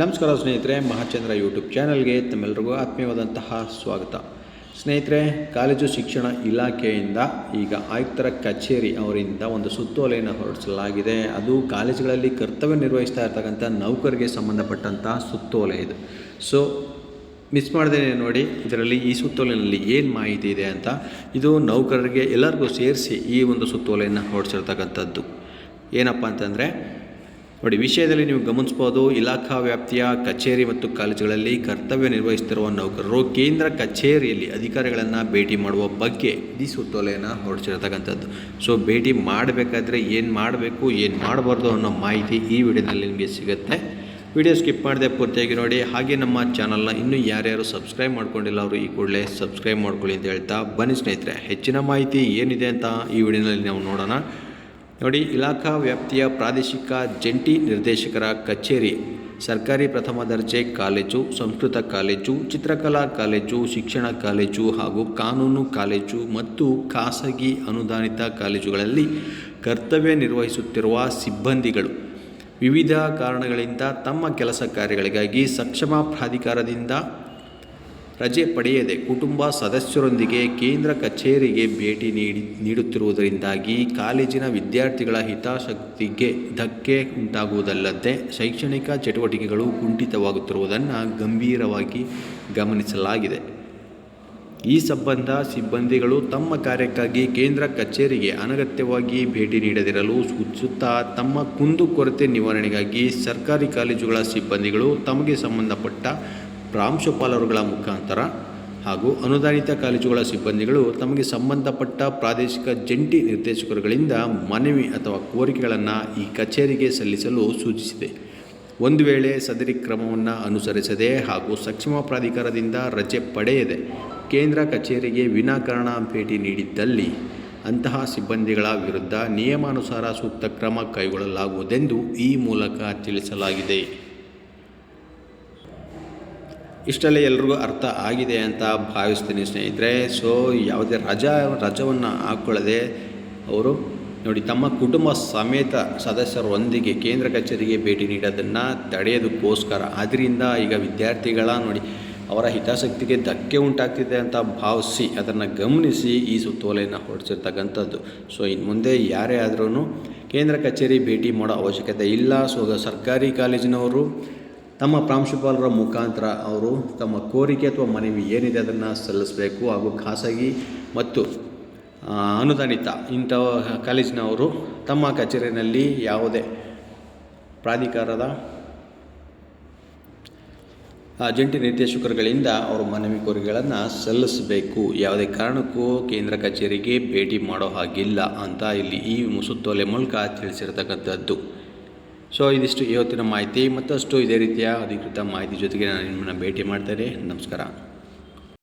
ನಮಸ್ಕಾರ ಸ್ನೇಹಿತರೆ, ಮಹಾಚಂದ್ರ ಯೂಟ್ಯೂಬ್ ಚಾನಲ್ಗೆ ತಮ್ಮೆಲ್ಲರಿಗೂ ಆತ್ಮೀಯವಾದಂತಹ ಸ್ವಾಗತ. ಸ್ನೇಹಿತರೆ, ಕಾಲೇಜು ಶಿಕ್ಷಣ ಇಲಾಖೆಯಿಂದ ಈಗ ಆಯುಕ್ತರ ಕಚೇರಿ ಅವರಿಂದ ಒಂದು ಸುತ್ತೋಲೆಯನ್ನು ಹೊರಡಿಸಲಾಗಿದೆ. ಅದು ಕಾಲೇಜುಗಳಲ್ಲಿ ಕರ್ತವ್ಯ ನಿರ್ವಹಿಸ್ತಾ ಇರ್ತಕ್ಕಂಥ ನೌಕರಿಗೆ ಸಂಬಂಧಪಟ್ಟಂತಹ ಸುತ್ತೋಲೆ ಇದು. ಸೊ ಮಿಸ್ ಮಾಡ್ದೇನೆ ನೋಡಿ, ಇದರಲ್ಲಿ ಈ ಸುತ್ತೋಲೆಯಲ್ಲಿ ಏನು ಮಾಹಿತಿ ಇದೆ ಅಂತ. ಇದು ನೌಕರರಿಗೆ ಎಲ್ಲರಿಗೂ ಸೇರಿಸಿ ಈ ಒಂದು ಸುತ್ತೋಲೆಯನ್ನು ಹೊರಡಿಸಿರ್ತಕ್ಕಂಥದ್ದು. ಏನಪ್ಪ ಅಂತಂದರೆ ನೋಡಿ, ವಿಷಯದಲ್ಲಿ ನೀವು ಗಮನಿಸ್ಬೋದು, ಇಲಾಖಾ ವ್ಯಾಪ್ತಿಯ ಕಚೇರಿ ಮತ್ತು ಕಾಲೇಜುಗಳಲ್ಲಿ ಕರ್ತವ್ಯ ನಿರ್ವಹಿಸುತ್ತಿರುವ ನೌಕರರು ಕೇಂದ್ರ ಕಚೇರಿಯಲ್ಲಿ ಅಧಿಕಾರಿಗಳನ್ನು ಭೇಟಿ ಮಾಡುವ ಬಗ್ಗೆ ಈ ಸುತ್ತೋಲೆಯನ್ನು ಹೊರಡಿಸಿರ್ತಕ್ಕಂಥದ್ದು. ಸೊ, ಭೇಟಿ ಮಾಡಬೇಕಾದ್ರೆ ಏನು ಮಾಡಬೇಕು, ಏನು ಮಾಡಬಾರ್ದು ಅನ್ನೋ ಮಾಹಿತಿ ಈ ವಿಡಿಯೋದಲ್ಲಿ ನಿಮಗೆ ಸಿಗುತ್ತೆ. ವಿಡಿಯೋ ಸ್ಕಿಪ್ ಮಾಡದೆ ಪೂರ್ತಿಯಾಗಿ ನೋಡಿ. ಹಾಗೆ ನಮ್ಮ ಚಾನಲ್ನ ಇನ್ನೂ ಯಾರ್ಯಾರು ಸಬ್ಸ್ಕ್ರೈಬ್ ಮಾಡ್ಕೊಂಡಿಲ್ಲ, ಅವರು ಈ ಕೂಡಲೇ ಸಬ್ಸ್ಕ್ರೈಬ್ ಮಾಡ್ಕೊಳ್ಳಿ ಅಂತ ಹೇಳ್ತಾ ಬನ್ನಿ ಸ್ನೇಹಿತರೆ. ಹೆಚ್ಚಿನ ಮಾಹಿತಿ ಏನಿದೆ ಅಂತ ಈ ವಿಡಿಯೋನಲ್ಲಿ ನಾವು ನೋಡೋಣ. ನೋಡಿ, ಇಲಾಖಾ ವ್ಯಾಪ್ತಿಯ ಪ್ರಾದೇಶಿಕ ಜಂಟಿ ನಿರ್ದೇಶಕರ ಕಚೇರಿ, ಸರ್ಕಾರಿ ಪ್ರಥಮ ದರ್ಜೆ ಕಾಲೇಜು, ಸಂಸ್ಕೃತ ಕಾಲೇಜು, ಚಿತ್ರಕಲಾ ಕಾಲೇಜು, ಶಿಕ್ಷಣ ಕಾಲೇಜು ಹಾಗೂ ಕಾನೂನು ಕಾಲೇಜು ಮತ್ತು ಖಾಸಗಿ ಅನುದಾನಿತ ಕಾಲೇಜುಗಳಲ್ಲಿ ಕರ್ತವ್ಯ ನಿರ್ವಹಿಸುತ್ತಿರುವ ಸಿಬ್ಬಂದಿಗಳು. ವಿವಿಧ ಕಾರಣಗಳಿಂದ ತಮ್ಮ ಕೆಲಸ ಕಾರ್ಯಗಳಿಗಾಗಿ ಸಕ್ಷಮ ಪ್ರಾಧಿಕಾರದಿಂದ ರಜೆ ಪಡೆಯದೆ ಕುಟುಂಬ ಸದಸ್ಯರೊಂದಿಗೆ ಕೇಂದ್ರ ಕಚೇರಿಗೆ ಭೇಟಿ ನೀಡಿ, ನೀಡುತ್ತಿರುವುದರಿಂದಾಗಿ ಕಾಲೇಜಿನ ವಿದ್ಯಾರ್ಥಿಗಳ ಹಿತಾಸಕ್ತಿಗೆ ಧಕ್ಕೆ ಉಂಟಾಗುವುದಲ್ಲದೆ ಶೈಕ್ಷಣಿಕ ಚಟುವಟಿಕೆಗಳು ಕುಂಠಿತವಾಗುತ್ತಿರುವುದನ್ನು ಗಂಭೀರವಾಗಿ ಗಮನಿಸಲಾಗಿದೆ. ಈ ಸಂಬಂಧ ಸಿಬ್ಬಂದಿಗಳು ತಮ್ಮ ಕಾರ್ಯಕ್ಕಾಗಿ ಕೇಂದ್ರ ಕಚೇರಿಗೆ ಅನಗತ್ಯವಾಗಿ ಭೇಟಿ ನೀಡದಿರಲು ಸೂಚಿಸುತ್ತಾ ತಮ್ಮ ಕುಂದುಕೊರತೆ ನಿವಾರಣೆಗಾಗಿ ಸರ್ಕಾರಿ ಕಾಲೇಜುಗಳ ಸಿಬ್ಬಂದಿಗಳು ತಮಗೆ ಸಂಬಂಧಪಟ್ಟ ಪ್ರಾಂಶುಪಾಲರುಗಳ ಮುಖಾಂತರ ಹಾಗೂ ಅನುದಾನಿತ ಕಾಲೇಜುಗಳ ಸಿಬ್ಬಂದಿಗಳು ತಮಗೆ ಸಂಬಂಧಪಟ್ಟ ಪ್ರಾದೇಶಿಕ ಜಂಟಿ ನಿರ್ದೇಶಕರುಗಳಿಂದ ಮನವಿ ಅಥವಾ ಕೋರಿಕೆಗಳನ್ನು ಈ ಕಚೇರಿಗೆ ಸಲ್ಲಿಸಲು ಸೂಚಿಸಿದೆ. ಒಂದು ವೇಳೆ ಸದರಿ ಕ್ರಮವನ್ನು ಅನುಸರಿಸದೆ ಹಾಗೂ ಸಕ್ಷಮ ಪ್ರಾಧಿಕಾರದಿಂದ ರಜೆ ಪಡೆಯದೆ ಕೇಂದ್ರ ಕಚೇರಿಗೆ ವಿನಾಕಾರಣ ಭೇಟಿ ನೀಡಿದ್ದಲ್ಲಿ ಅಂತಹ ಸಿಬ್ಬಂದಿಗಳ ವಿರುದ್ಧ ನಿಯಮಾನುಸಾರ ಸೂಕ್ತ ಕ್ರಮ ಕೈಗೊಳ್ಳಲಾಗುವುದೆಂದು ಈ ಮೂಲಕ ತಿಳಿಸಲಾಗಿದೆ. ಇಷ್ಟೆಲ್ಲ ಎಲ್ರಿಗೂ ಅರ್ಥ ಆಗಿದೆ ಅಂತ ಭಾವಿಸ್ತೀನಿ ಸ್ನೇಹಿತರೆ. ಸೊ ಯಾವುದೇ ರಜಾ, ರಜವನ್ನು ಹಾಕ್ಕೊಳ್ಳದೆ ಅವರು ನೋಡಿ ತಮ್ಮ ಕುಟುಂಬ ಸಮೇತ ಸದಸ್ಯರೊಂದಿಗೆ ಕೇಂದ್ರ ಕಚೇರಿಗೆ ಭೇಟಿ ನೀಡೋದನ್ನು ತಡೆಯೋದಕ್ಕೋಸ್ಕರ. ಆದ್ದರಿಂದ ಈಗ ವಿದ್ಯಾರ್ಥಿಗಳ ನೋಡಿ ಅವರ ಹಿತಾಸಕ್ತಿಗೆ ಧಕ್ಕೆ ಉಂಟಾಗ್ತಿದೆ ಅಂತ ಭಾವಿಸಿ ಅದನ್ನು ಗಮನಿಸಿ ಈ ಸುತ್ತೋಲೆಯನ್ನು ಹೊರಡಿಸಿರ್ತಕ್ಕಂಥದ್ದು. ಸೊ ಇನ್ನು ಮುಂದೆ ಯಾರೇ ಆದ್ರೂ ಕೇಂದ್ರ ಕಚೇರಿ ಭೇಟಿ ಮಾಡೋ ಅವಶ್ಯಕತೆ ಇಲ್ಲ. ಸೊ ಸರ್ಕಾರಿ ಕಾಲೇಜಿನವರು ತಮ್ಮ ಪ್ರಾಂಶುಪಾಲರ ಮುಖಾಂತರ ಅವರು ತಮ್ಮ ಕೋರಿಕೆ ಅಥವಾ ಮನವಿ ಏನಿದೆ ಅದನ್ನು ಸಲ್ಲಿಸಬೇಕು ಹಾಗೂ ಖಾಸಗಿ ಮತ್ತು ಅನುದಾನಿತ ಇಂಥ ಕಾಲೇಜಿನವರು ತಮ್ಮ ಕಚೇರಿಯಲ್ಲಿ ಯಾವುದೇ ಪ್ರಾಧಿಕಾರದ ಜಂಟಿ ನಿರ್ದೇಶಕರುಗಳಿಂದ ಅವರು ಮನವಿ ಕೋರಿಕೆಗಳನ್ನು ಸಲ್ಲಿಸಬೇಕು. ಯಾವುದೇ ಕಾರಣಕ್ಕೂ ಕೇಂದ್ರ ಕಚೇರಿಗೆ ಭೇಟಿ ಮಾಡೋ ಹಾಗಿಲ್ಲ ಅಂತ ಇಲ್ಲಿ ಈ ಸುತ್ತೋಲೆ ಮೂಲಕ ತಿಳಿಸಿರ್ತಕ್ಕಂಥದ್ದು. ಸೊ ಇದಿಷ್ಟು ಇವತ್ತಿನ ಮಾಹಿತಿ, ಮತ್ತಷ್ಟು ಇದೇ ರೀತಿಯ ಅಧಿಕೃತ ಮಾಹಿತಿ ಜೊತೆಗೆ ನಾನು ನಿಮ್ಮನ್ನು ಭೇಟಿ ಮಾಡ್ತೇನೆ. ನಮಸ್ಕಾರ.